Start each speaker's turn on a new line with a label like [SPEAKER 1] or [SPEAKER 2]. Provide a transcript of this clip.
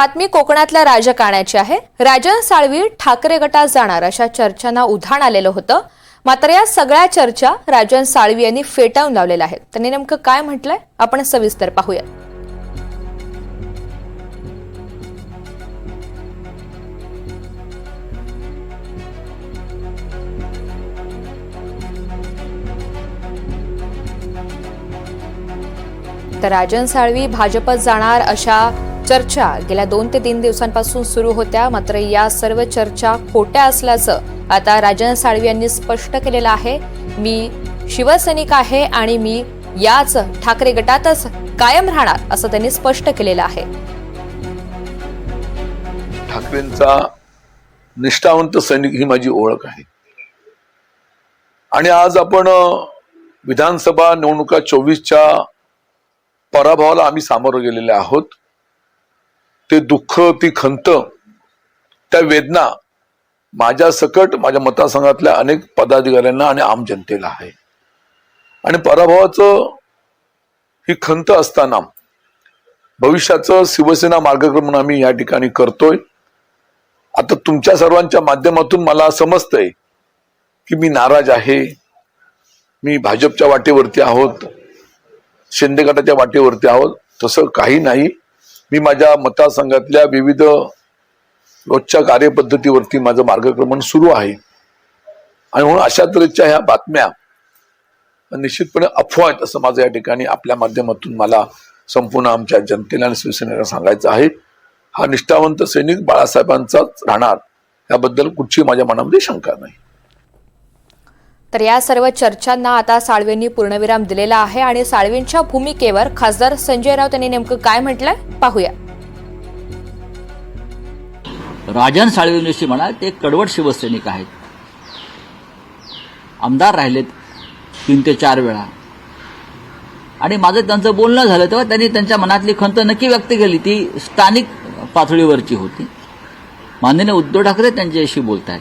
[SPEAKER 1] बातमी कोकणातल्या राजकारणाची आहे. राजन साळवी ठाकरे गटात जाणार अशा चर्चांना उधाण आलेलं होतं. मात्र या सगळ्या चर्चा राजन साळवी यांनी फेटाळून लावलेल्या आहेत. त्यांनी नेमकं काय म्हटलंय? आपण सविस्तर पाहूया तर राजन साळवी भाजपत जाणार अशा चर्चा गेल्या दोन ते तीन दिवसांपासून सुरू होत्या मात्र या सर्व चर्चा खोट्या असल्याचं आता राजन साळवी यांनी स्पष्ट केलेलं आहे. मी शिवसैनिक आहे आणि मी याच ठाकरे गटातच कायम राहणार असं त्यांनी स्पष्ट केलेलं आहे.
[SPEAKER 2] ठाकरेंचा निष्ठावंत सैनिक ही माझी ओळख आहे. आणि आज आपण विधानसभा निवडणुका चोवीसच्या पराभवाला आम्ही सामोरं गेलेले आहोत. ते दुःख ती खंत त्या वेदना माझ्या सकट माझ्या मतदारसंघातल्या अनेक पदाधिकाऱ्यांना आणि आम जनतेला आहे. आणि पराभवाचं ही खंत असताना भविष्याचं शिवसेना मार्गक्रमण आम्ही या ठिकाणी करतोय. आता तुमच्या सर्वांच्या माध्यमातून मला समजतंय की मी नाराज आहे. मी भाजपच्या वाटेवरती आहोत. शिंदे गटाच्या वाटेवरती आहोत. तसं काही नाही. मी माझ्या मतदारसंघातल्या विविध रोजच्या कार्यपद्धतीवरती माझं मार्गक्रमण सुरू आहे. आणि म्हणून अशा तऱ्हेच्या ह्या बातम्या निश्चितपणे अफवा आहेत असं माझं या ठिकाणी आपल्या माध्यमातून मला संपूर्ण आमच्या जनतेला आणि शिवसेनेला सांगायचं आहे. हा निष्ठावंत सैनिक बाळासाहेबांचाच राहणार याबद्दल कुठची माझ्या मनामध्ये शंका नाही.
[SPEAKER 1] तर या सर्व चर्चांना आता साळवेंनी पूर्णविराम दिलेला आहे आणि साळवींच्या भूमिकेवर खासदार संजय राऊत यांनी नेमकं काय म्हटलंय पाहूया.
[SPEAKER 3] राजन साळवेंविषयी म्हणा ते कडवट शिवसैनिक आहेत. आमदार राहिलेत तीन ते चार वेळा. आणि माझं त्यांचं बोलणं झालं तेव्हा त्यांनी त्यांच्या मनातली खंत नक्की व्यक्त केली. ती स्थानिक पातळीवरची होती. माननीय उद्धव ठाकरे त्यांच्याशी बोलत आहेत